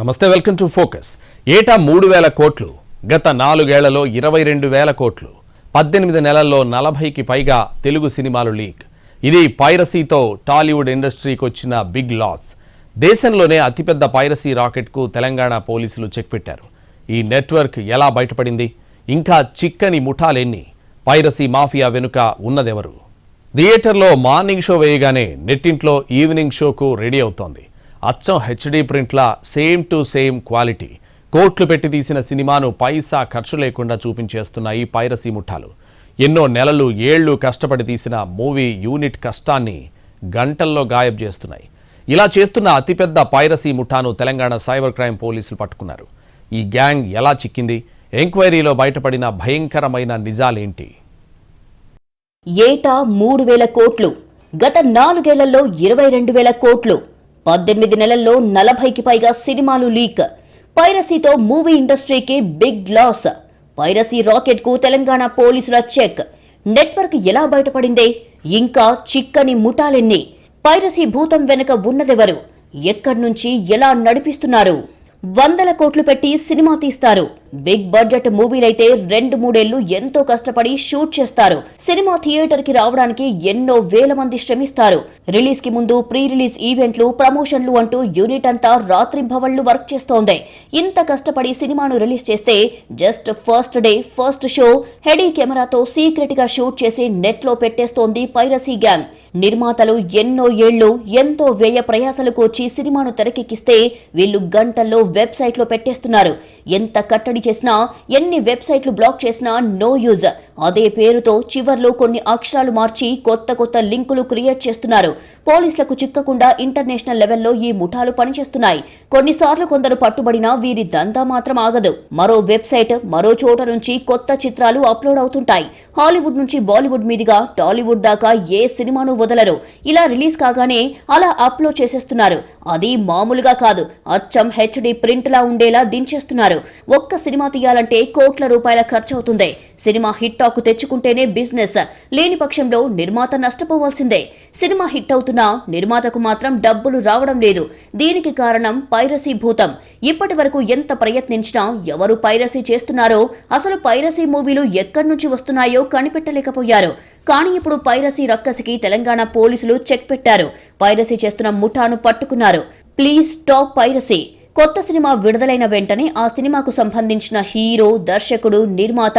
నమస్తే welcome to focus. ఏటా మూడు వేల కోట్లు గత నాలుగేళ్ళలో ఇరవై రెండు వేల కోట్లు పద్దెనిమిది నెలల్లో నలభైకి పైగా తెలుగు సినిమాలు లీక్. ఇది పైరసీతో టాలీవుడ్ ఇండస్ట్రీకి వచ్చిన బిగ్ లాస్. దేశంలోనే అతిపెద్ద పైరసీ రాకెట్కు తెలంగాణ పోలీసులు చెక్ పెట్టారు. ఈ నెట్వర్క్ ఎలా బయటపడింది? ఇంకా చిక్కని ముఠాలెన్ని పైరసీ మాఫియా వెనుక ఉన్నదెవరు? థియేటర్లో మార్నింగ్ షో వేయగానే నెట్టింట్లో ఈవినింగ్ షోకు రెడీ అవుతోంది. అచ్చం హెచ్డి ప్రింట్లా సేమ్ టు సేమ్ క్వాలిటీ. కోట్లు పెట్టి తీసిన సినిమాను పైసా ఖర్చు లేకుండా చూపించేస్తున్నాయి పైరసీ ముఠాలు. ఎన్నో నెలలు ఏళ్ళు కష్టపడి తీసిన మూవీ యూనిట్ కష్టాన్ని గంటల్లో గాయబ్ చేస్తున్నాయి. ఇలా చేస్తున్న అతిపెద్ద పైరసీ ముఠాను తెలంగాణ సైబర్ క్రైమ్ పోలీసులు పట్టుకున్నారు. ఈ గ్యాంగ్ ఎలా చిక్కింది? ఎంక్వైరీలో బయటపడిన భయంకరమైన నిజాలేంటి? ఏటా మూడు వేల కోట్లు గత నాలుగేళ్ళలో ఇరవై రెండు వేల కోట్లు పద్దెనిమిది నెలల్లో నలభైకి పైగా సినిమాలు లీక్. పైరసీతో మూవీ ఇండస్ట్రీకి బిగ్ లాస్. పైరసీ రాకెట్కు తెలంగాణ పోలీసుల చెక్. నెట్వర్క్ ఎలా బయటపడిందే? ఇంకా చిక్కని ముఠాలెన్ని? పైరసీ భూతం వెనుక ఉన్నదెవరు? ఎక్కడి నుంచి ఎలా నడిపిస్తున్నారు? వందల కోట్లు పెట్టి సినిమా తీస్తారు. బిగ్ బడ్జెట్ మూవీలైతే రెండు మూడేళ్ళు ఎంతో కష్టపడి షూట్ చేస్తారు. సినిమా థియేటర్కి రావడానికి ఎన్నో వేల మంది శ్రమిస్తారు. రిలీజ్కి ముందు ప్రీ రిలీజ్ ఈవెంట్లు ప్రమోషన్లు అంటూ యూనిట్ అంతా రాత్రింభవళ్ళు వర్క్ చేస్తోంది. ఇంత కష్టపడి సినిమాను రిలీజ్ చేస్తే just first day first show HD కెమెరాతో సీక్రెట్గా షూట్ చేసి నెట్లో పెట్టేస్తోంది పైరసీ గ్యాంగ్. నిర్మాతలు ఎన్నో ఏళ్ళు ఎంతో వ్యయ ప్రయాసలు కోర్చి సినిమాను తెరకెక్కిస్తే వీళ్ళు గంటల్లో వెబ్సైట్లో పెట్టేస్తున్నారు. ఎంత కట్టడి చేసినా ఎన్ని వెబ్సైట్లు బ్లాక్ చేసినా నో యూజ్. అదే పేరుతో చివర్లో కొన్ని అక్షరాలు మార్చి కొత్త కొత్త లింకులు క్రియేట్ చేస్తున్నారు. పోలీసులకు చిక్కకుండా ఇంటర్నేషనల్ లెవెల్లో ఈ ముఠాలు పనిచేస్తున్నాయి. కొన్నిసార్లు కొందరు పట్టుబడినా వీరి దందా మాత్రం ఆగదు. మరో వెబ్సైట్ మరో చోట నుంచి కొత్త చిత్రాలు అప్లోడ్ అవుతుంటాయి. హాలీవుడ్ నుంచి బాలీవుడ్ మీదుగా టాలీవుడ్ దాకా ఏ సినిమాను వదలరు. ఇలా రిలీజ్ కాగానే అలా అప్లోడ్ చేసేస్తున్నారు. అది మామూలుగా కాదు. అచ్చం హెచ్డి ప్రింట్లా ఉండేలా దించేస్తున్నారు. ఒక్క సినిమా తీయాలంటే కోట్ల రూపాయల ఖర్చు అవుతుంది సినిమా హిట్టాకు తెచ్చుకుంటేనే బిజినెస్. లేని పక్షంలో నిర్మాత నష్టపోవాల్సిందే. సినిమా హిట్ అవుతున్నా నిర్మాతకు మాత్రం డబ్బులు రావడం లేదు. దీనికి కారణం పైరసీ భూతం. ఇప్పటి వరకు ఎంత ప్రయత్నించినా ఎవరు పైరసీ చేస్తున్నారో అసలు పైరసీ మూవీలు ఎక్కడి నుంచి వస్తున్నాయో కనిపెట్టలేకపోయారు. కానీ ఇప్పుడు పైరసీ రక్కసికి తెలంగాణ పోలీసులు చెక్ పెట్టారు. పైరసీ చేస్తున్న ముఠాను పట్టుకున్నారు. Please stop piracy. కొత్త సినిమా విడుదలైన వెంటనే ఆ సినిమాకు సంబంధించిన హీరో దర్శకుడు నిర్మాత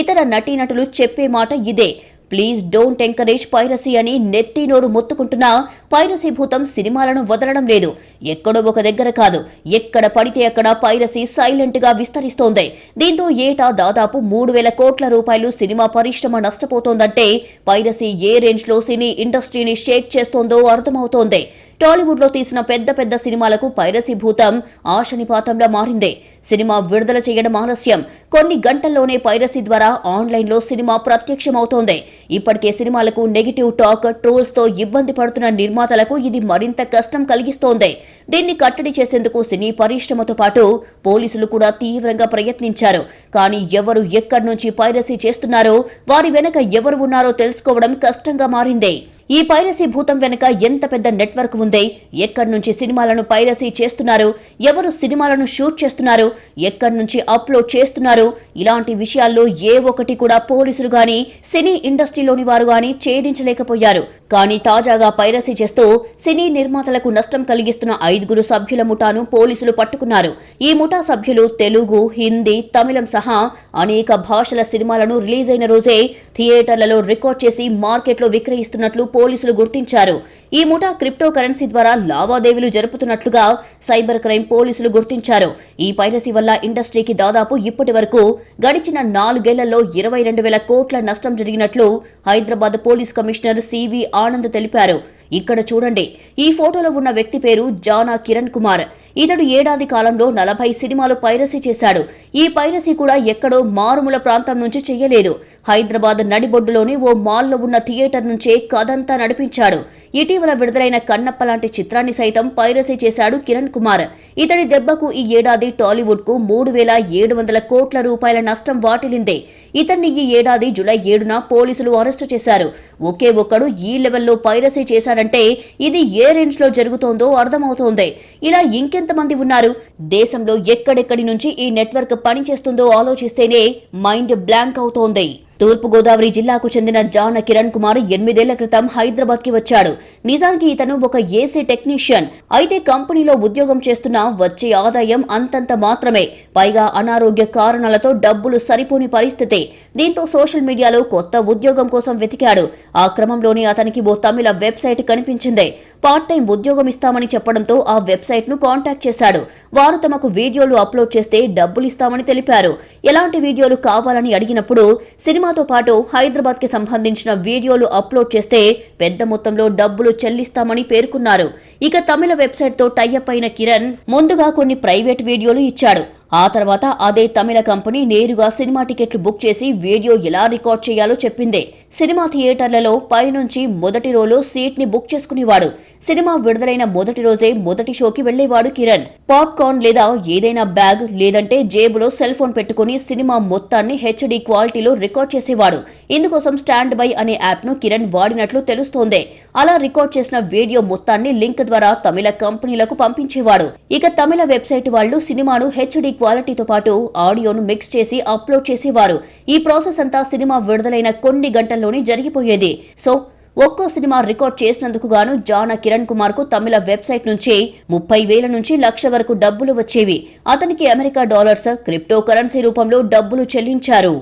ఇతర నటీనటులు చెప్పే మాట ఇదే. ప్లీజ్ డోంట్ ఎంకరేజ్ పైరసీ అని నెత్తి నోరు మొత్తుకుంటున్నా పైరసీ భూతం సినిమాలను వదలడం లేదు. ఎక్కడో ఒక దగ్గర కాదు. ఎక్కడ పడితే అక్కడ పైరసీ సైలెంట్గా విస్తరిస్తోంది. దీంతో ఏటా దాదాపు మూడు వేల కోట్ల రూపాయలు సినిమా పరిశ్రమ నష్టపోతోందంటే పైరసీ ఏ రేంజ్లో సినీ ఇండస్ట్రీని షేక్ చేస్తోందో అర్థమవుతోంది. టాలీవుడ్లో తీసిన పెద్ద పెద్ద సినిమాలకు పైరసీ భూతం ఆశనిపాతంలా మారింది. సినిమా విడుదల చేయడం ఆలస్యం. కొన్ని గంటల్లోనే పైరసీ ద్వారా ఆన్లైన్లో సినిమా ప్రత్యక్షమవుతోంది. ఇప్పటికే సినిమాలకు నెగిటివ్ టాక్ ట్రోల్స్తో ఇబ్బంది పడుతున్న నిర్మాతలకు ఇది మరింత కష్టం కలిగిస్తోంది. దీన్ని కట్టడి చేసేందుకు సినీ పరిశ్రమతో పాటు పోలీసులు కూడా తీవ్రంగా ప్రయత్నించారు. కానీ ఎవరు ఎక్కడి నుంచి పైరసీ చేస్తున్నారో వారి వెనక ఎవరు ఉన్నారో తెలుసుకోవడం కష్టంగా మారింది. ఈ పైరసీ భూతం వెనుక ఎంత పెద్ద నెట్వర్క్ ఉంది? ఎక్కడి నుంచి సినిమాలను పైరసీ చేస్తున్నారు? ఎవరు సినిమాలను షూట్ చేస్తున్నారు? ఎక్కడి నుంచి అప్లోడ్ చేస్తున్నారు? ఇలాంటి విషయాల్లో ఏ ఒక్కటి కూడా పోలీసులు గాని సినీ ఇండస్ట్రీలోని వారు గాని ఛేదించలేకపోయారు. కానీ తాజాగా పైరసీ చేస్తూ సినీ నిర్మాతలకు నష్టం కలిగిస్తున్న ఐదుగురు సభ్యుల ముఠాను పోలీసులు పట్టుకున్నారు. ఈ ముఠా సభ్యులు తెలుగు హిందీ తమిళం సహా అనేక భాషల సినిమాలను రిలీజ్ అయిన రోజే థియేటర్లలో రికార్డ్ చేసి మార్కెట్లో విక్రయిస్తున్నట్లు పోలీసులు గుర్తించారు. ఈ ముఠా క్రిప్టో కరెన్సీ ద్వారా లావాదేవీలు జరుపుతున్నట్లుగా సైబర్ క్రైమ్ పోలీసులు గుర్తించారు. ఈ పైరసీ వల్ల ఇండస్ట్రీకి దాదాపు ఇప్పటి వరకు గడిచిన నాలుగేళ్ళలో ఇరవై రెండు వేల కోట్ల నష్టం జరిగినట్లు Hyderabad police commissioner C V Anand తెలిపారు. ఇక్కడ చూడండి ఈ ఫోటోలో ఉన్న వ్యక్తి పేరు జానా కిరణ్ కుమార్. ఇతడు ఏడాది కాలంలో నలభై సినిమాలు పైరసీ చేశాడు. ఈ పైరసీ కూడా ఎక్కడో మారుమూల ప్రాంతం నుంచి చెయ్యలేదు హైదరాబాద్ నడిబొడ్డులోని ఓ మాల్లో ఉన్న థియేటర్ నుంచే కథంతా నడిపించాడు. ఇటీవల విడుదలైన కన్నప్ప లాంటి చిత్రాన్ని సైతం పైరసీ చేశాడు కిరణ్ కుమార్. ఇతడి దెబ్బకు ఈ ఏడాది టాలీవుడ్కు మూడు వేల ఏడు వందల కోట్ల రూపాయల నష్టం వాటిల్లిందే. ఇతన్ని ఈ ఏడాది జులై ఏడున పోలీసులు అరెస్టు చేశారు. ఒకే ఒక్కడు ఈ లెవెల్లో పైరసీ చేశాడంటే ఇది ఏ రేంజ్లో జరుగుతోందో అర్థమవుతోంది. ఇలా ఇంకెంతమంది ఉన్నారు? దేశంలో ఎక్కడెక్కడి నుంచి ఈ నెట్వర్క్ పనిచేస్తుందో ఆలోచిస్తేనే మైండ్ బ్లాంక్ అవుతోంది. తూర్పుగోదావరి జిల్లాకు చెందిన జాన కిరణ్ కుమార్ ఎనిమిదేళ్ళ క్రితం హైదరాబాద్కి వచ్చాడు. నిజానికి ఇతను ఒక ఏసీ టెక్నీషియన్. అయితే కంపెనీలో ఉద్యోగం చేస్తున్న వచ్చే ఆదాయం అంతంత మాత్రమే. పైగా అనారోగ్య కారణాలతో డబ్బులు సరిపోని పరిస్థితి. దీంతో సోషల్ మీడియాలో కొత్త ఉద్యోగం కోసం వెతికాడు. ఆ క్రమంలోనే అతనికి ఓ తమిళ వెబ్సైట్ కనిపించింది. పార్ట్ టైం ఉద్యోగం ఇస్తామని చెప్పడంతో ఆ వెబ్సైట్ను కాంటాక్ట్ చేశాడు. వారు తమకు వీడియోలు అప్లోడ్ చేస్తే డబ్బులు ఇస్తామని తెలిపారు. ఎలాంటి వీడియోలు కావాలని అడిగినప్పుడు సినిమాతో పాటు హైదరాబాద్కి సంబంధించిన వీడియోలు అప్లోడ్ చేస్తే పెద్ద మొత్తంలో డబ్బులు చెల్లిస్తామని పేర్కొన్నారు. ఇక తమిళ వెబ్సైట్తో టైఅప్ అయిన కిరణ్ ముందుగా కొన్ని ప్రైవేట్ వీడియోలు ఇచ్చాడు. ఆ తర్వాత అదే తమిళ కంపెనీ నేరుగా సినిమా టికెట్లు బుక్ చేసి వీడియో ఎలా రికార్డ్ చేయాలో చెప్పింది. సినిమా థియేటర్లలో పైనుంచి మొదటి రోలో సీట్ని బుక్ చేసుకునేవాడు. సినిమా విడుదలైన మొదటి రోజే మొదటి షోకి వెళ్ళేవాడు కిరణ్. పాప్కార్న్ లేదా ఏదైనా బ్యాగ్ లేదంటే జేబులో సెల్ ఫోన్ పెట్టుకుని సినిమా మొత్తాన్ని హెచ్డి క్వాలిటీలో రికార్డ్ చేసేవాడు. ఇందుకోసం స్టాండ్ బై అనే యాప్ను కిరణ్ వాడినట్లు తెలుస్తోంది. అలా రికార్డ్ చేసిన వీడియో మొత్తాన్ని లింక్ ద్వారా తమిళ కంపెనీలకు పంపించేవాడు. ఇక తమిళ వెబ్సైట్ వాళ్ళు సినిమాను హెచ్డి క్వాలిటీతో పాటు ఆడియోను మిక్స్ చేసి అప్లోడ్ చేసేవారు. ఈ ప్రాసెస్ అంతా సినిమా విడుదలైన కొన్ని గంటల్లోనే జరిగిపోయేది. సో ఒక్కో సినిమా రికార్డ్ చేసినందుకు గాను జాన కిరణ్ కుమార్కు తమిళ వెబ్సైట్ నుంచి ముప్పై వేల నుంచి లక్ష వరకు డబ్బులు వచ్చేవి. అతనికి అమెరికా డాలర్స్ క్రిప్టో కరెన్సీ రూపంలో డబ్బులు చెల్లించారు.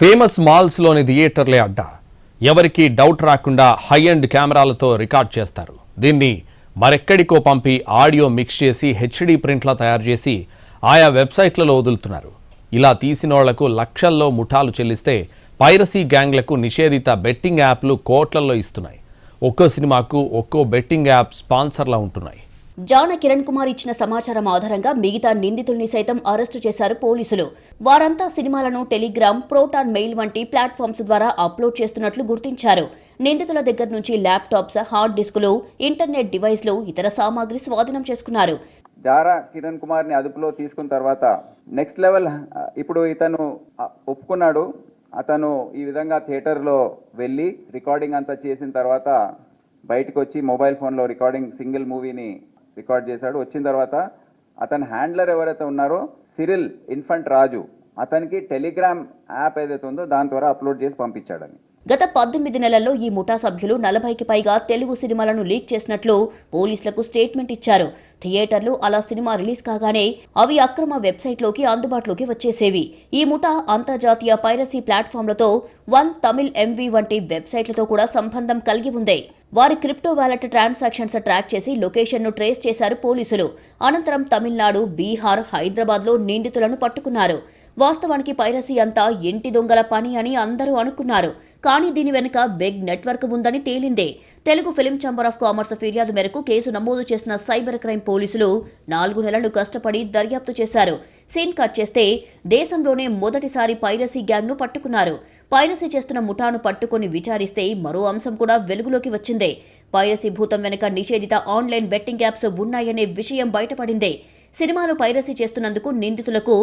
ఫేమస్ మాల్స్లోని థియేటర్లే అడ్డా. ఎవరికి డౌట్ రాకుండా హై అండ్ కెమెరాలతో రికార్డ్ చేస్తారు. దీన్ని మరెక్కడికో పంపి ఆడియో మిక్స్ చేసి హెచ్డి ప్రింట్లా తయారు చేసి ఆయా వెబ్సైట్లలో వదులుతున్నారు. ఇలా తీసిన వాళ్ళకు లక్షల్లో ముఠాలు చెల్లిస్తే పైరసీ గ్యాంగ్లకు నిషేధిత బెట్టింగ్ యాప్లు కోట్లల్లో ఇస్తున్నాయి. ఒక్కో సినిమాకు ఒక్కో బెట్టింగ్ యాప్ స్పాన్సర్లా ఉంటున్నాయి. జాన కిరణ్ కుమార్ ఇచ్చిన సమాచారం ఆధారంగా మిగతా నిందితుల్ని సైతం అరెస్టు చేశారు పోలీసులు. వారంతా సినిమాలను టెలిగ్రామ్ ప్రోటాన్ మెయిల్ వంటి ప్లాట్ఫామ్స్ ద్వారా అప్లోడ్ చేస్తున్నట్లు గుర్తించారు. నిందితుల దగ్గర నుంచి ల్యాప్టాప్స్ హార్డ్ డిస్కులు ఇంటర్నెట్ డివైస్లు ఇతర సామాగ్రి స్వాధీనం చేసుకున్నారు. జారా కిరణ్ కుమార్ని అదుపులో తీసుకున్న తర్వాత నెక్స్ట్ లెవెల్ ఇప్పుడు ఇతను ఒప్పుకున్నాడు. అతను ఈ విధంగా థియేటర్లో వెళ్ళి రికార్డింగ్ అంతా చేసిన తర్వాత బయటకు వచ్చి మొబైల్ ఫోన్లో రికార్డింగ్ సింగిల్ మూవీని రికార్డ్ చేశాడు. వచ్చిన తర్వాత అతని హ్యాండ్లర్ ఎవరైతే ఉన్నారో సిరిల్ ఇన్ఫంట్ రాజు అతనికి టెలిగ్రామ్ యాప్ ఏదైతే ఉందో దాని ద్వారా అప్లోడ్ చేసి పంపించాడని. గత పద్దెనిమిది నెలల్లో ఈ ముఠా సభ్యులు నలభైకి పైగా తెలుగు సినిమాలను లీక్ చేసినట్లు పోలీసులకు స్టేట్మెంట్ ఇచ్చారు. థియేటర్లు అలా సినిమా రిలీజ్ కాగానే అవి అక్రమ వెబ్సైట్లోకి అందుబాటులోకి వచ్చేసేవి. ఈ ముఠా అంతర్జాతీయ పైరసీ ప్లాట్ఫామ్లతో వన్ తమిళ్ ఎంవి వంటి వెబ్సైట్లతో కూడా సంబంధం కలిగి ఉంది. వారి క్రిప్టో వ్యాలెట్ ట్రాన్సాక్షన్స్ ట్రాక్ చేసి లొకేషన్ను ట్రేస్ చేశారు పోలీసులు. అనంతరం తమిళనాడు బీహార్ హైదరాబాద్లో నిందితులను పట్టుకున్నారు. వాస్తవానికి పైరసీ అంతా ఇంటి దొంగల పని అని అందరూ అనుకున్నారు. కానీ దీని వెనుక బిగ్ నెట్వర్క్ ఉందని తేలిందే. Telugu film chamber of commerce ఫిర్యాదు మేరకు కేసు నమోదు చేసిన సైబర్ క్రైమ్ పోలీసులు నాలుగు నెలలు కష్టపడి దర్యాప్తు చేశారు. సీన్ కట్ చేస్తే దేశంలోనే మొదటిసారి పైరసీ గ్యాంగ్ను పట్టుకున్నారు. పైరసీ చేస్తున్న ముఠాను పట్టుకొని విచారిస్తే మరో అంశం కూడా వెలుగులోకి వచ్చిందే. పైరసీ భూతం వెనుక నిషేధిత ఆన్లైన్ బెట్టింగ్ యాప్స్ ఉన్నాయనే విషయం బయటపడిందే. సినిమాలు పైరసీ చేస్తున్నందుకు నిందితులకు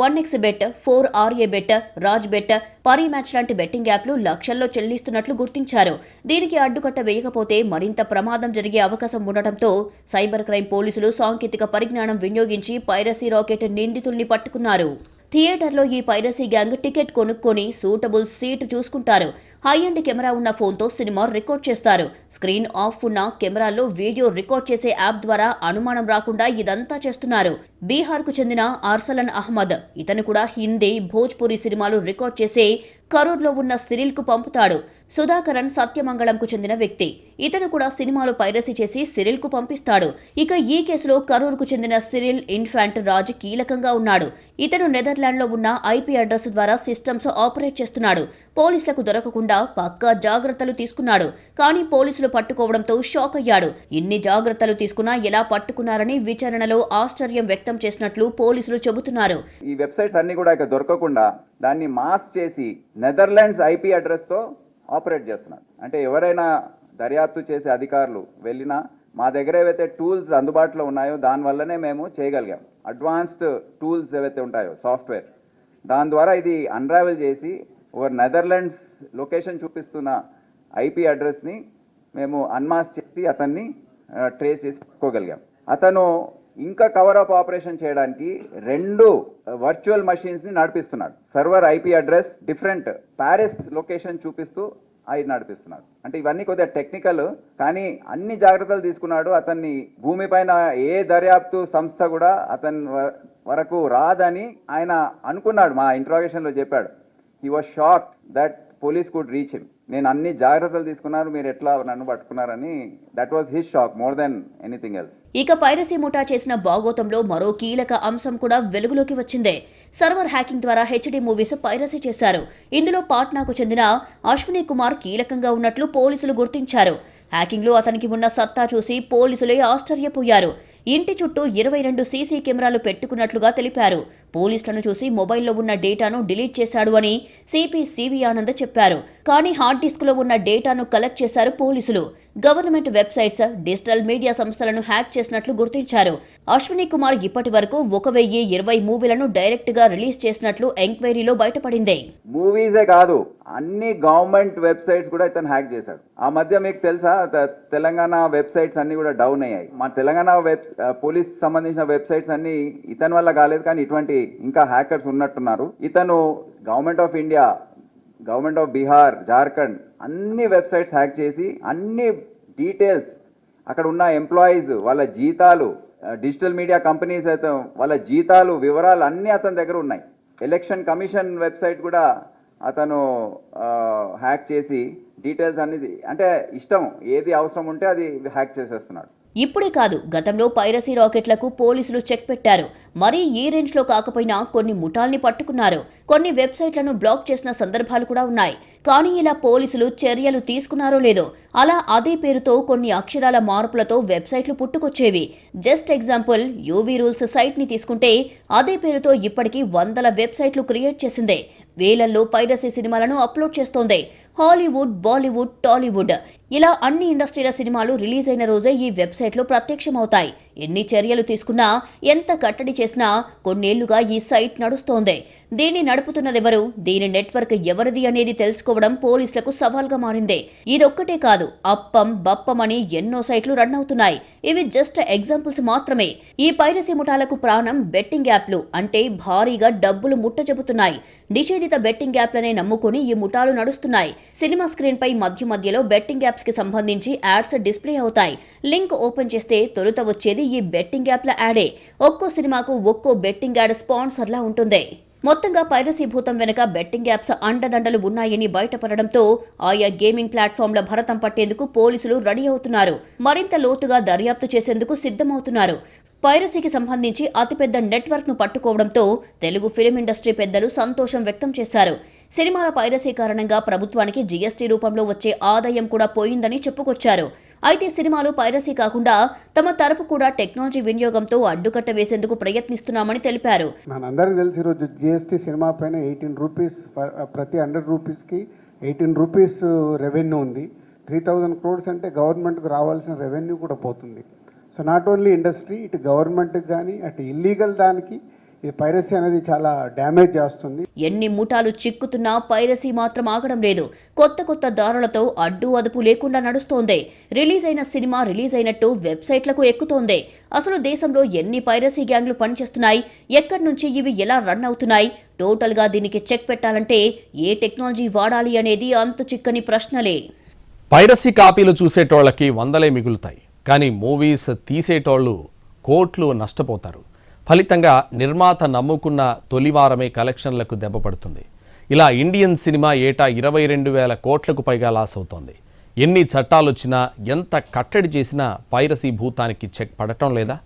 one X bet four R A bet Raj bet Parimatch లాంటి బెట్టింగ్ యాప్లు లక్షల్లో చెల్లిస్తున్నట్లు గుర్తించారు. దీనికి అడ్డుకట్ట వేయకపోతే మరింత ప్రమాదం జరిగే అవకాశం ఉండటంతో సైబర్ క్రైమ్ పోలీసులు సాంకేతిక పరిజ్ఞానం వినియోగించి పైరసీ రాకెట్ నిందితుల్ని పట్టుకున్నారు. థియేటర్లో ఈ పైరసీ గ్యాంగ్ టికెట్ కొనుక్కొని సూటబుల్ సీట్ చూసుకుంటారు. హై అండ్ కెమెరా ఉన్న ఫోన్తో సినిమా రికార్డ్ చేస్తారు. స్క్రీన్ ఆఫ్ ఉన్న కెమెరాల్లో వీడియో రికార్డ్ చేసే యాప్ ద్వారా అనుమానం రాకుండా ఇదంతా చేస్తున్నారు. బీహార్కు చెందిన ఆర్సలన్ అహ్మద్ ఇతను కూడా హిందీ భోజ్పురి సినిమాలు రికార్డ్ చేసే కరూర్లో ఉన్న సిరిల్కు పంపుతాడు. సుధాకరన్ సత్యమంగళంకు చెందిన వ్యక్తి. ఇతను కూడా సినిమాలు పైరసీ చేసి సిరిల్కు పంపిస్తాడు. ఇక ఈ కేసులో కరూర్కు చెందిన సిరిల్ ఇన్ఫాంట్ రాజ్ కీలకంగా ఉన్నాడు. ఇతను నెదర్లాండ్లో ఉన్న ఐపీ అడ్రస్ ద్వారా సిస్టమ్స్ ఆపరేట్ చేస్తున్నాడు. పోలీసులకు దొరకకుండా పక్కా జాగ్రత్తలు తీసుకున్నాడు. కానీ పోలీసులు పట్టుకోవడంతో షాక్ అయ్యాడు. ఇన్ని జాగ్రత్తలు తీసుకున్నా ఎలా పట్టుకున్నారని విచారణలో ఆశ్చర్యం వ్యక్తం చేసినట్లు పోలీసులు చెబుతున్నారు. ఈ వెబ్సైట్స్ అన్ని కూడా ఇక దొరకకుండా దాన్ని మాస్ చేసి నెదర్లాండ్స్ ఐపీ అడ్రస్తో ఆపరేట్ చేస్తున్నారు. అంటే ఎవరైనా దర్యాప్తు చేసే అధికారులు వెళ్ళినా మా దగ్గర ఏవైతే టూల్స్ అందుబాటులో ఉన్నాయో దానివల్లనే మేము చేయగలిగాం. అడ్వాన్స్డ్ టూల్స్ ఏవైతే ఉంటాయో సాఫ్ట్వేర్ దాని ద్వారా ఇది అన్రావెల్ చేసి ఓవర్ నెదర్లాండ్స్ లొకేషన్ చూపిస్తున్న ఐపీ అడ్రస్ని మేము అన్మాస్ చేసి అతన్ని ట్రేస్ చేసి పట్టుకోగలిగాం. అతను ఇంకా కవర్ అప్ ఆపరేషన్ చేయడానికి రెండు uh, వర్చువల్ మషిన్స్ని నడిపిస్తున్నాడు. Server IP address different Paris location చూపిస్తూ అవి నడిపిస్తున్నాడు. అంటే ఇవన్నీ కొద్దిగా టెక్నికల్ కానీ అన్ని జాగ్రత్తలు తీసుకున్నాడు. అతన్ని భూమిపైన ఏ దర్యాప్తు సంస్థ కూడా అతని వరకు రాదని ఆయన అనుకున్నాడు. మా ఇంట్రాగేషన్లో చెప్పాడు. He was shock that police could reach him నేను అన్ని జాగ్రత్తలు తీసుకున్నారు మీరు ఎట్లా నన్ను పట్టుకున్నారని. That was his shock more than anything else ఇక పైరసీ ముఠా చేసిన బాగోతంలో మరో కీలక అంశం కూడా వెలుగులోకి వచ్చిందే. సర్వర్ హ్యాకింగ్ ద్వారా హెచ్డి మూవీస్ పైరసీ చేశారు. ఇందులో పాట్నాకు చెందిన అశ్విని కుమార్ కీలకంగా ఉన్నట్లు పోలీసులు గుర్తించారు. హ్యాకింగ్లో అతనికి ఉన్న సత్తా చూసి పోలీసులే ఆశ్చర్యపోయారు. ఇంటి చుట్టూ ఇరవై రెండు సీసీ కెమెరాలు పెట్టుకున్నట్లుగా తెలిపారు. పోలీసులను చూసి మొబైల్లో ఉన్న డేటాను డిలీట్ చేశాడు అని సిపి సివి ఆనంద్ చెప్పారు. కానీ హార్డ్ డిస్క్లో ఉన్న డేటాను కలెక్ట్ చేశారు పోలీసులు. గవర్నమెంట్ వెబ్సైట్స్ డిజిటల్ మీడియా సంస్థలను హ్యాక్ చేసినట్లు గుర్తించారు. అశ్విని కుమార్ ఇప్పటి వరకు ఒక వెయ్యి ఇరవై మూవీలను డైరెక్ట్గా రిలీజ్ చేసినట్లు ఎంక్వైరీలో బయటపడింది. మూవీసే కాదు అన్ని గవర్నమెంట్ వెబ్సైట్స్ కూడా ఇతను హ్యాక్ చేశాడు. ఆ మధ్య మీకు తెలుసా తెలంగాణ వెబ్సైట్స్ అన్ని కూడా డౌన్ అయ్యాయి. మా తెలంగాణ వెబ్ పోలీస్ సంబంధించిన వెబ్సైట్స్ అన్ని ఇతని వల్ల కాలేదు కానీ ఇటువంటి ఇంకా హ్యాకర్స్ ఉన్నట్టున్నారు. ఇతను government of India government of Bihar Jharkhand అన్ని వెబ్సైట్స్ హ్యాక్ చేసి అన్ని డీటెయిల్స్ అక్కడ ఉన్న ఎంప్లాయీస్ వాళ్ళ జీతాలు డిజిటల్ మీడియా కంపెనీస్ అయితే వాళ్ళ జీతాలు వివరాలు అన్నీ అతని దగ్గర ఉన్నాయి. ఎలక్షన్ కమిషన్ వెబ్సైట్ కూడా అతను హ్యాక్ చేసి డీటెయిల్స్ అనేది అంటే ఇష్టం ఏది అవసరం ఉంటే అది హ్యాక్ చేసేస్తున్నాడు. ఇప్పుడే కాదు గతంలో పైరసీ రాకెట్లకు పోలీసులు చెక్ పెట్టారు. మరీ ఈ రేంజ్లో కాకపోయినా కొన్ని ముఠాల్ని పట్టుకున్నారు. కొన్ని వెబ్సైట్లను బ్లాక్ చేసిన సందర్భాలు కూడా ఉన్నాయి. కానీ ఇలా పోలీసులు చర్యలు తీసుకున్నారో లేదో అలా అదే పేరుతో కొన్ని అక్షరాల మార్పులతో వెబ్సైట్లు పుట్టుకొచ్చేవి. జస్ట్ ఎగ్జాంపుల్ యూవీ రూల్స్ సైట్ని తీసుకుంటే అదే పేరుతో ఇప్పటికీ వందల వెబ్సైట్లు క్రియేట్ చేసిందే. వేలల్లో పైరసీ సినిమాలను అప్లోడ్ చేస్తోంది. హాలీవుడ్ బాలీవుడ్ టాలీవుడ్ ఇలా అన్ని ఇండస్ట్రీల సినిమాలు రిలీజ్ అయిన రోజే ఈ వెబ్సైట్లు ప్రత్యక్షమవుతాయి. ఎన్ని చర్యలు తీసుకున్నా ఎంత కట్టడి చేసినా కొన్నేళ్ళుగా ఈ సైట్ నడుస్తోంది. దీన్ని నడుపుతున్నదెవరు? దీని నెట్వర్క్ ఎవరిది అనేది తెలుసుకోవడం పోలీసులకు సవాల్గా మారింది. ఇదొక్కటే కాదు అప్పం బప్పం అని ఎన్నో సైట్లు రన్ అవుతున్నాయి. ఇవి జస్ట్ ఎగ్జాంపుల్స్ మాత్రమే. ఈ పైరసీ ముఠాలకు ప్రాణం బెట్టింగ్ యాప్లు అంటే భారీగా డబ్బులు ముట్టజెబుతున్నాయి నిషేధిత బెట్టింగ్ యాప్లనే నమ్ముకుని ఈ ముఠాలు నడుస్తున్నాయి. సినిమా స్క్రీన్ పై మధ్య మధ్యలో బెట్టింగ్ యాప్ యాప్స్కి సంబంధించి యాడ్స్ డిస్ప్లే అవుతాయి. లింక్ ఓపెన్ చేస్తే తొలుత వచ్చేది ఈ బెట్టింగ్ యాప్ల యాడే ఒక్కో సినిమాకు ఒక్కో బెట్టింగ్ యాడ్ స్పాన్సర్లా ఉంటుంది. మొత్తంగా పైరసీ భూతం వెనుక బెట్టింగ్ యాప్స్ అండదండలు ఉన్నాయని బయటపడడంతో ఆయా గేమింగ్ ప్లాట్ఫామ్ల భరతం పట్టేందుకు పోలీసులు రెడీ అవుతున్నారు. మరింత లోతుగా దర్యాప్తు చేసేందుకు సిద్ధమవుతున్నారు. పైరసీకి సంబంధించి అతిపెద్ద నెట్వర్క్ను పట్టుకోవడంతో తెలుగు ఫిలిం ఇండస్ట్రీ పెద్దలు సంతోషం వ్యక్తం చేశారు. సినిమాల పైరసీ కారణంగా ప్రభుత్వానికి జీఎస్టీ రూపంలో వచ్చే ఆదాయం కూడా పోయిందని చెప్పుకొచ్చారు. అయితే సినిమాలు పైరసీ కాకుండా తమ తరపు కూడా టెక్నాలజీ వినియోగంతో అడ్డుకట్ట వేసేందుకు ప్రయత్నిస్తున్నామని తెలిపారు. మనందరికీ తెలిసి ఈరోజు జిఎస్టీ సినిమా పైన ఎయిటీన్ రూపీస్ ప్రతి హండ్రెడ్ రూపీస్కి ఎయిటీన్ రూపీస్ రెవెన్యూ ఉంది. త్రీ థౌజండ్ క్రోడ్స్ అంటే గవర్నమెంట్కి రావాల్సిన రెవెన్యూ కూడా పోతుంది. సో నాట్ ఓన్లీ ఇండస్ట్రీ ఇటు గవర్నమెంట్కి కానీ అటు ఇల్లీగల్ దానికి ఈ పైరసీ అనేది చాలా డ్యామేజ్ చేస్తుంది. ఎన్ని ముఠాలు చిక్కుతున్నా పైరసీ మాత్రం ఆగడం లేదు. కొత్త కొత్త దారులతో అడ్డు అదుపు లేకుండా నడుస్తోంది. రిలీజ్ అయిన సినిమా రిలీజ్ అయినట్టు వెబ్సైట్లకు ఎక్కుతోంది. అసలు దేశంలో ఎన్ని పైరసీ గ్యాంగ్లు పనిచేస్తున్నాయి? ఎక్కడి నుంచి ఇవి ఎలా రన్ అవుతున్నాయి? టోటల్గా దీనికి చెక్ పెట్టాలంటే ఏ టెక్నాలజీ వాడాలి అనేది అంతు చిక్కని ప్రశ్నలే. పైరసీ కాపీలు చూసేటోళ్ళకి వందలే మిగులుతాయి. కానీ మూవీస్ తీసేటోళ్ళు కోట్లు నష్టపోతారు. ఫలితంగా నిర్మాత నమ్ముకున్న తొలివారమే కలెక్షన్లకు దెబ్బపడుతుంది ఇలా ఇండియన్ సినిమా ఏటా ఇరవై రెండు వేల కోట్లకు పైగా లాస్ అవుతోంది. ఎన్ని చట్టాలొచ్చినా ఎంత కట్టడి చేసినా పైరసీ భూతానికి చెక్ పడటం లేదా?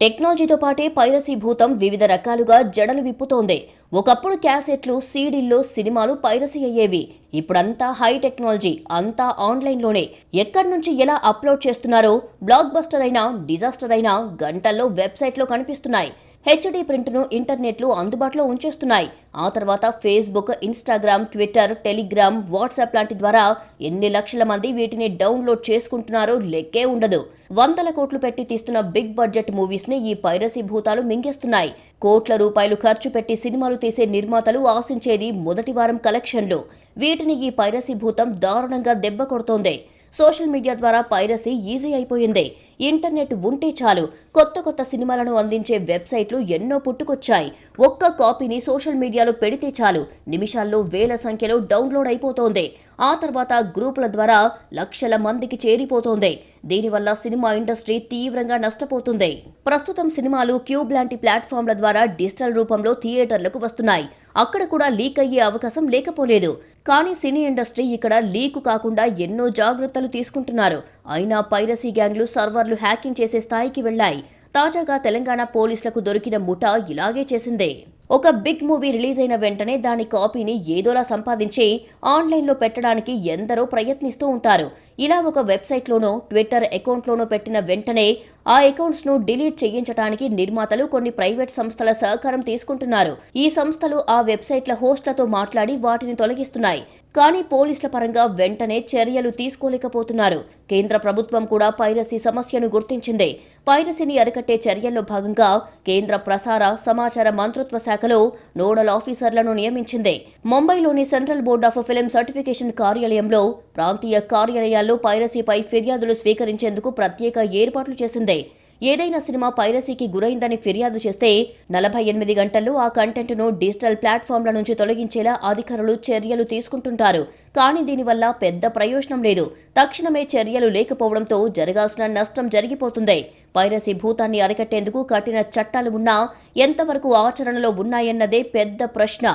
టెక్నాలజీతో పాటే పైరసీ భూతం వివిధ రకాలుగా జడలు విప్పుతోంది. ఒకప్పుడు క్యాసెట్లు సీడీల్లో సినిమాలు పైరసీ అయ్యేవి. ఇప్పుడంతా హై టెక్నాలజీ అంతా ఆన్లైన్లోనే. ఎక్కడి నుంచి ఎలా అప్లోడ్ చేస్తున్నారో బ్లాక్ బస్టర్ అయినా డిజాస్టర్ అయినా గంటల్లో వెబ్సైట్లో కనిపిస్తున్నాయి. హెచ్డి ప్రింట్ను ఇంటర్నెట్లు అందుబాటులో ఉంచేస్తున్నాయి. ఆ తర్వాత Facebook Instagram Twitter Telegram WhatsApp లాంటి ద్వారా ఎన్ని లక్షల మంది వీటిని డౌన్లోడ్ చేసుకుంటున్నారో లెక్కే ఉండదు. వందల కోట్లు పెట్టి తీస్తున్న బిగ్ బడ్జెట్ మూవీస్ని ఈ పైరసీ భూతాలు మింగేస్తున్నాయి. కోట్ల రూపాయలు ఖర్చు పెట్టి సినిమాలు తీసే నిర్మాతలు ఆశించేది మొదటి వారం కలెక్షన్లు. వీటిని ఈ పైరసీ భూతం దారుణంగా దెబ్బ కొడుతోంది. సోషల్ మీడియా ద్వారా పైరసీ ఈజీ అయిపోయింది. ఇంటర్నెట్ ఉంటే చాలు. కొత్త కొత్త సినిమాలను అందించే వెబ్సైట్లు ఎన్నో పుట్టుకొచ్చాయి. ఒక్క కాపీని సోషల్ మీడియాలో పెడితే చాలు. నిమిషాల్లో వేల సంఖ్యలో డౌన్లోడ్ అయిపోతోంది. ఆ తర్వాత గ్రూపుల ద్వారా లక్షల మందికి చేరిపోతోంది. దీనివల్ల సినిమా ఇండస్ట్రీ తీవ్రంగా నష్టపోతుంది. ప్రస్తుతం సినిమాలు క్యూబ్ లాంటి ప్లాట్ఫామ్ల ద్వారా డిజిటల్ రూపంలో థియేటర్లకు వస్తున్నాయి. అక్కడ కూడా లీక్ అయ్యే అవకాశం లేకపోలేదు. కానీ సినీ ఇండస్ట్రీ ఇక్కడ లీకు కాకుండా ఎన్నో జాగ్రత్తలు తీసుకుంటున్నారు. అయినా పైరసీ గ్యాంగ్లు సర్వర్లు హ్యాకింగ్ చేసే స్థాయికి వెళ్ళాయి తాజాగా తెలంగాణ పోలీసులకు దొరికిన ముఠా ఇలాగే చేసిందే. ఒక బిగ్ మూవీ రిలీజ్ అయిన వెంటనే దాని కాపీని ఏదోలా సంపాదించి ఆన్లైన్లో పెట్టడానికి ఎందరో ప్రయత్నిస్తూ ఉంటారు. ఇలా ఒక వెబ్సైట్లోనో ట్విట్టర్ అకౌంట్లోనో పెట్టిన వెంటనే ఆ అకౌంట్స్ను డిలీట్ చేయించడానికి నిర్మాతలు కొన్ని ప్రైవేట్ సంస్థల సహకారం తీసుకుంటున్నారు. ఈ సంస్థలు ఆ వెబ్సైట్ల హోస్ట్లతో మాట్లాడి వాటిని తొలగిస్తున్నాయి. కానీ పోలీసుల పరంగా వెంటనే చర్యలు తీసుకోలేకపోతున్నారు. కేంద్ర ప్రభుత్వం కూడా పైరసీ సమస్యను గుర్తించింది. పైరసీని అరికట్టే చర్యల్లో భాగంగా కేంద్ర ప్రసార సమాచార మంత్రిత్వ శాఖలో నోడల్ ఆఫీసర్లను నియమించింది. ముంబైలోని central board of film certification కార్యాలయంలో ప్రాంతీయ కార్యాలయాల్లో పైరసీపై ఫిర్యాదులు స్వీకరించేందుకు ప్రత్యేక ఏర్పాట్లు చేసింది. ఏదైనా సినిమా పైరసీకి గురైందని ఫిర్యాదు చేస్తే నలభై ఎనిమిది గంటల్లో ఆ కంటెంట్ను డిజిటల్ ప్లాట్ఫామ్ల నుంచి తొలగించేలా అధికారులు చర్యలు తీసుకుంటుంటారు. కానీ దీనివల్ల పెద్ద ప్రయోజనం లేదు. తక్షణమే చర్యలు లేకపోవడంతో జరగాల్సిన నష్టం జరిగిపోతుంది. పైరసీ భూతాన్ని అరికట్టేందుకు కఠిన చట్టాలు ఉన్నా ఎంతవరకు ఆచరణలో ఉన్నాయన్నదే పెద్ద ప్రశ్న.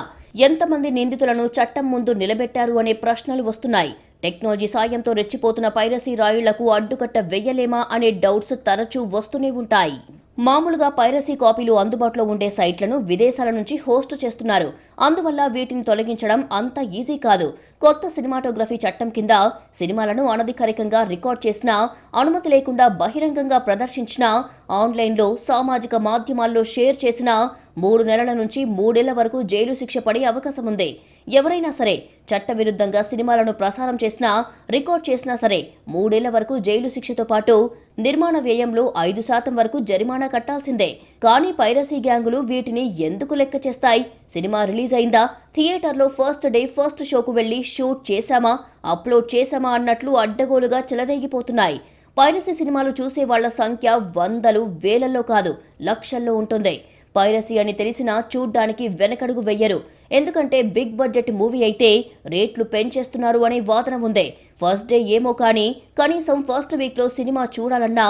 ఎంతమంది నిందితులను చట్టం ముందు నిలబెట్టారు అనే ప్రశ్నలు వస్తున్నాయి. టెక్నాలజీ సాయంతో రెచ్చిపోతున్న పైరసీ రాయుళ్ళకు అడ్డుకట్ట వెయ్యలేమా అనే డౌట్స్ తరచూ వస్తూనే ఉంటాయి. మామూలుగా పైరసీ కాపీలు అందుబాటులో ఉండే సైట్లను విదేశాల నుంచి హోస్ట్ చేస్తున్నారు. అందువల్ల వీటిని తొలగించడం అంత ఈజీ కాదు. కొత్త సినిమాటోగ్రఫీ చట్టం కింద సినిమాలను అనధికారికంగా రికార్డ్ చేసినా అనుమతి లేకుండా బహిరంగంగా ప్రదర్శించినా ఆన్లైన్లో సామాజిక మాధ్యమాల్లో షేర్ చేసినా మూడు నెలల నుంచి మూడేళ్ళ వరకు జైలు శిక్ష పడే అవకాశం ఉంది. ఎవరైనా సరే చట్టవిరుద్ధంగా సినిమాలను ప్రసారం చేసినా రికార్డ్ చేసినా సరే మూడేళ్ళ వరకు జైలు శిక్షతో పాటు నిర్మాణ వ్యయంలో ఐదు శాతం వరకు జరిమానా కట్టాల్సిందే. కానీ పైరసీ గ్యాంగులు వీటిని ఎందుకు లెక్క చేస్తాయి? సినిమా రిలీజ్ అయిందా? థియేటర్లో ఫస్ట్ డే ఫస్ట్ షోకు వెళ్ళి షూట్ చేశామా? అప్లోడ్ చేశామా అన్నట్లు అడ్డగోలుగా చెలరేగిపోతున్నాయి. పైరసీ సినిమాలు చూసే వాళ్ళ సంఖ్య వందలు వేలల్లో కాదు లక్షల్లో ఉంటుంది. పైరసీ అని తెలిసినా చూడ్డానికి వెనకడుగు వెయ్యరు ఎందుకంటే బిగ్ బడ్జెట్ మూవీ అయితే రేట్లు పెంచేస్తున్నారు అనే వాదన ఉంది. ఫస్ట్ డే ఏమో కానీ కనీసం ఫస్ట్ వీక్లో సినిమా చూడాలన్నా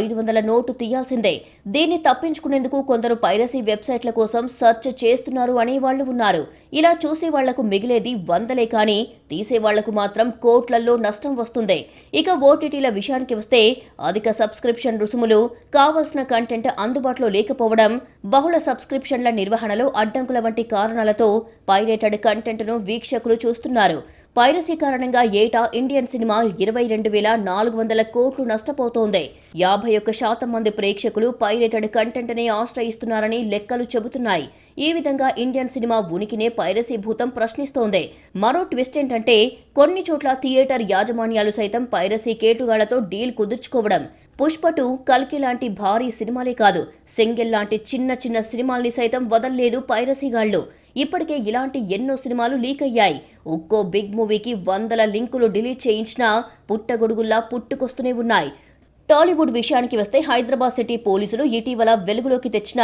ఐదు వందల నోటు తీయాల్సిందే. దీన్ని తప్పించుకునేందుకు కొందరు పైరసీ వెబ్సైట్ల కోసం సెర్చ్ చేస్తున్నారు అనే వాళ్ళు ఉన్నారు. ఇలా చూసే వాళ్ళకు మిగిలేది వందలే కానీ తీసే వాళ్ళకు మాత్రం కోట్లల్లో నష్టం వస్తుంది. ఇక ఓటీటీల విషయానికి వస్తే అధిక సబ్స్క్రిప్షన్ రుసుములు కావలసిన కంటెంట్ అందుబాటులో లేకపోవడం బహుళ సబ్స్క్రిప్షన్ల నిర్వహణలో అడ్డంకుల వంటి కారణాలతో పైరేటెడ్ కంటెంట్ను వీక్షకులు చూస్తున్నారు. పైరసీ కారణంగా ఏటా ఇండియన్ సినిమా ఇరవై రెండు వేల నాలుగు వందల కోట్లు నష్టపోతోంది. యాభై ఒక్క శాతం మంది ప్రేక్షకులు పైరేటెడ్ కంటెంట్నే ఆశ్రయిస్తున్నారని లెక్కలు చెబుతున్నాయి. ఈ విధంగా ఇండియన్ సినిమా ఉనికినే పైరసీ భూతం ప్రశ్నిస్తోంది. మరో ట్విస్ట్ ఏంటంటే కొన్ని చోట్ల థియేటర్ యాజమాన్యాలు సైతం పైరసీ కేటుగాళ్ళతో డీల్ కుదుర్చుకోవడం. పుష్పటు కల్కి లాంటి భారీ సినిమాలే కాదు సింగిల్ లాంటి చిన్న చిన్న సినిమాల్ని సైతం వదల్లేదు పైరసీగాళ్ళు. ఇప్పటికే ఇలాంటి ఎన్నో సినిమాలు లీక్ అయ్యాయి. ఒక్కో బిగ్ మూవీకి వందల లింకులు డిలీట్ చేయించినా పుట్టగొడుగుల్లా పుట్టుకొస్తూనే ఉన్నాయి. టాలీవుడ్ విషయానికి వస్తే హైదరాబాద్ సిటీ పోలీసులు ఇటీవల వెలుగులోకి తెచ్చిన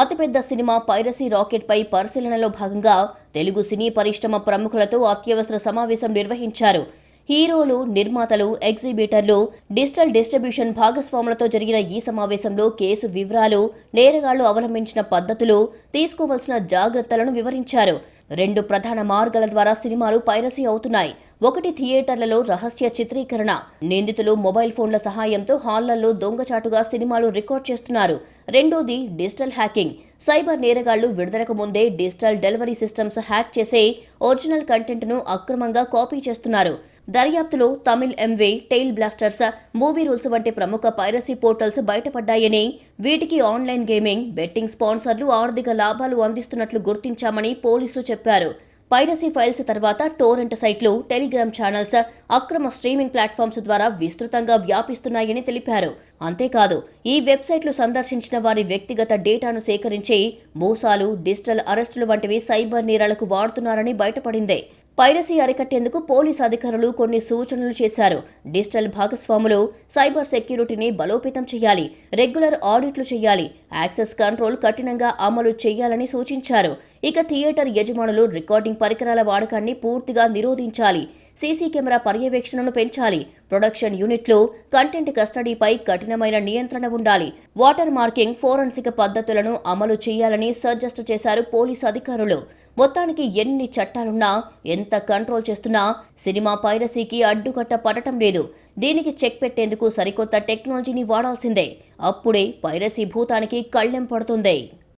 అతిపెద్ద సినిమా పైరసీ రాకెట్ పై పరిశీలనలో భాగంగా తెలుగు సినీ పరిశ్రమ ప్రముఖులతో అత్యవసర సమావేశం నిర్వహించారు. హీరోలు నిర్మాతలు ఎగ్జిబిటర్లు డిజిటల్ డిస్ట్రిబ్యూషన్ భాగస్వాములతో జరిగిన ఈ సమావేశంలో కేసు వివరాలు నేరగాళ్ళు అవలంబించిన పద్ధతులు తీసుకోవాల్సిన జాగ్రత్తలను వివరించారు. రెండు ప్రధాన మార్గాల ద్వారా సినిమాలు పైరసీ అవుతున్నాయి. ఒకటి థియేటర్లలో రహస్య చిత్రీకరణ. నిందితులు మొబైల్ ఫోన్ల సహాయంతో హాళ్ళలో దొంగచాటుగా సినిమాలు రికార్డ్ చేస్తున్నారు. రెండోది డిజిటల్ హ్యాకింగ్. సైబర్ నేరగాళ్ళు విడుదలకు ముందే డిజిటల్ డెలివరీ సిస్టమ్స్ హ్యాక్ చేసే ఒరిజినల్ కంటెంట్ను అక్రమంగా కాపీ చేస్తున్నారు. దర్యాప్తులో Tamil MV tail blasters movie rules వంటి ప్రముఖ పైరసీ పోర్టల్స్ బయటపడ్డాయని వీటికి ఆన్లైన్ గేమింగ్ బెట్టింగ్ స్పాన్సర్లు ఆర్థిక లాభాలు అందిస్తున్నట్లు గుర్తించామని పోలీసులు చెప్పారు. పైరసీ ఫైల్స్ తర్వాత టోరెంట్ సైట్లు టెలిగ్రామ్ ఛానల్స్ అక్రమ స్ట్రీమింగ్ ప్లాట్ఫామ్స్ ద్వారా విస్తృతంగా వ్యాపిస్తున్నాయని తెలిపారు. అంతేకాదు ఈ వెబ్సైట్లు సందర్శించిన వారి వ్యక్తిగత డేటాను సేకరించి మోసాలు డిజిటల్ అరెస్టులు వంటివి సైబర్ నేరాలకు వాడుతున్నారని బయటపడింది. పైరసీ అరికట్టేందుకు పోలీస్ అధికారులు కొన్ని సూచనలు చేశారు. డిజిటల్ భాగస్వాములు సైబర్ సెక్యూరిటీని బలోపేతం చేయాలి రెగ్యులర్ ఆడిట్లు చేయాలి యాక్సెస్ కంట్రోల్ కఠినంగా అమలు చేయాలని సూచించారు. ఇక థియేటర్ యజమానులు రికార్డింగ్ పరికరాల వాడకాన్ని పూర్తిగా నిరోధించాలి. సీసీ కెమెరా పర్యవేక్షణను పెంచాలి. ప్రొడక్షన్ యూనిట్లు కంటెంట్ కస్టడీపై కఠినమైన నియంత్రణ ఉండాలి. వాటర్ మార్కింగ్ ఫోరెన్సిక్ పద్ధతులను అమలు చేయాలని సజెస్ట్ చేశారు పోలీసు అధికారులు. మొత్తానికి ఎన్ని చట్టాలున్నా ఎంత కంట్రోల్ చేస్తున్నా సినిమా పైరసీకి అడ్డుకట్ట పడటం లేదు. దీనికి చెక్ పెట్టేందుకు సరికొత్త టెక్నాలజీని వాడాల్సిందే. అప్పుడే పైరసీ భూతానికి కళ్ళెం పడుతుంది.